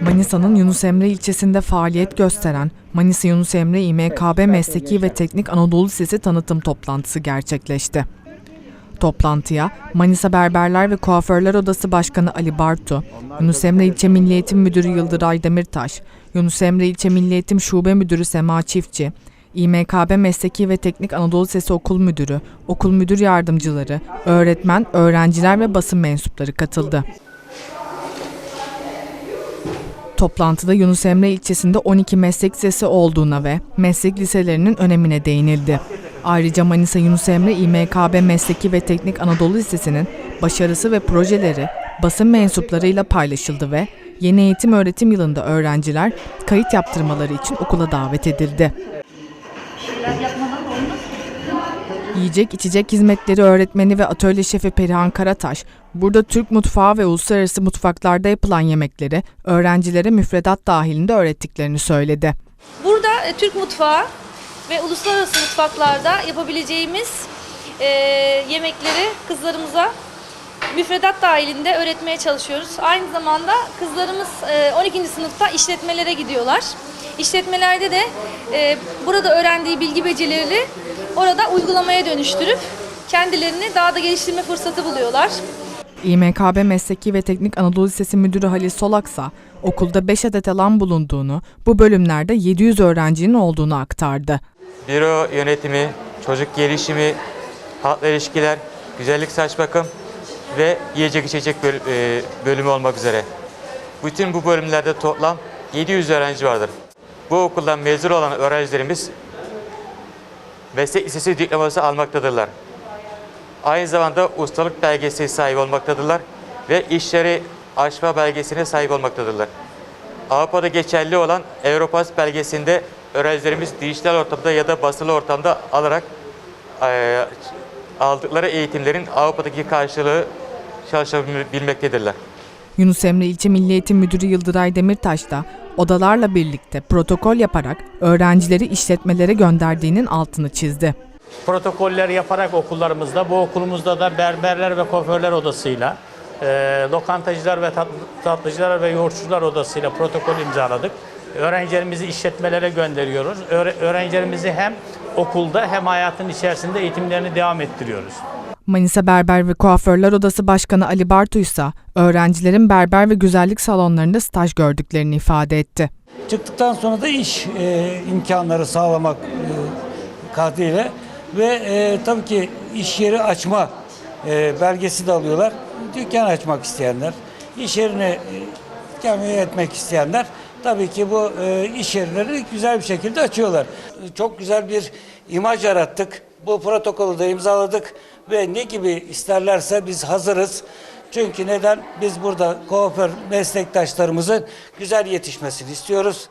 Manisa'nın Yunus Emre ilçesinde faaliyet gösteren Manisa Yunus Emre İMKB Mesleki ve Teknik Anadolu Lisesi tanıtım toplantısı gerçekleşti. Toplantıya Manisa Berberler ve Kuaförler Odası Başkanı Ali Bartu, Yunus Emre İlçe Milli Eğitim Müdürü Yıldıray Demirtaş, Yunus Emre İlçe Milli Eğitim Şube Müdürü Sema Çiftçi, İMKB Mesleki ve Teknik Anadolu Lisesi Okul Müdürü, okul müdür yardımcıları, öğretmen, öğrenciler ve basın mensupları katıldı. Toplantıda Yunus Emre ilçesinde 12 meslek lisesi olduğuna ve meslek liselerinin önemine değinildi. Ayrıca Manisa Yunus Emre İMKB Mesleki ve Teknik Anadolu Lisesi'nin başarısı ve projeleri basın mensuplarıyla paylaşıldı ve yeni eğitim öğretim yılında öğrenciler kayıt yaptırmaları için okula davet edildi. Yiyecek içecek hizmetleri öğretmeni ve atölye şefi Perihan Karataş, burada Türk mutfağı ve uluslararası mutfaklarda yapılan yemekleri öğrencilere müfredat dahilinde öğrettiklerini söyledi. Burada e, Türk mutfağı ve uluslararası mutfaklarda yapabileceğimiz e, yemekleri kızlarımıza müfredat dahilinde öğretmeye çalışıyoruz. Aynı zamanda kızlarımız e, 12. sınıfta işletmelere gidiyorlar. İşletmelerde de e, burada öğrendiği bilgi becerileri orada uygulamaya dönüştürüp kendilerini daha da geliştirme fırsatı buluyorlar. İMKB Mesleki ve Teknik Anadolu Lisesi Müdürü Halil Solaksa, okulda 5 adet alan bulunduğunu, bu bölümlerde 700 öğrencinin olduğunu aktardı. büro yönetimi, çocuk gelişimi, halkla ilişkiler, güzellik saç bakım ve yiyecek içecek e, bölümü olmak üzere. Bütün bu bölümlerde toplam 700 öğrenci vardır. Bu okuldan mezun olan öğrencilerimiz meslek lisesi diploması almaktadırlar. Aynı zamanda ustalık belgesi sahibi olmaktadırlar ve işleri açma belgesine sahip olmaktadırlar. Avrupa'da geçerli olan Europass belgesinde öğrencilerimiz dijital ortamda ya da basılı ortamda alarak eee, aldıkları eğitimlerin Avrupa'daki karşılığı çalışabilmektedirler. Yunus Emre İlçe Milli Eğitim Müdürü Yıldıray Demirtaş da odalarla birlikte protokol yaparak öğrencileri işletmelere gönderdiğinin altını çizdi. protokoller yaparak okullarımızda, bu okulumuzda da berberler ve kuaförler odasıyla, e, lokantacılar ve tat- tatlıcılar ve yoğurtçular odasıyla protokol imzaladık. Öğrencilerimizi işletmelere gönderiyoruz. Öğre- öğrencilerimizi hem okulda hem hayatın içerisinde eğitimlerini devam ettiriyoruz. Manisa Berber ve Kuaförler Odası Başkanı Ali Bartu ise öğrencilerin berber ve güzellik salonlarında staj gördüklerini ifade etti. Çıktıktan sonra da iş e, imkanları sağlamak e, kaydıyla ve e, tabii ki iş yeri açma e, belgesi de alıyorlar. Dükkan açmak isteyenler, iş yerini e, etmek isteyenler tabii ki bu e, iş yerleri güzel bir şekilde açıyorlar. Çok güzel bir imaj yarattık. Bu protokolü de imzaladık ve ne gibi isterlerse biz hazırız. Çünkü neden? Biz burada kuaför meslektaşlarımızın güzel yetişmesini istiyoruz.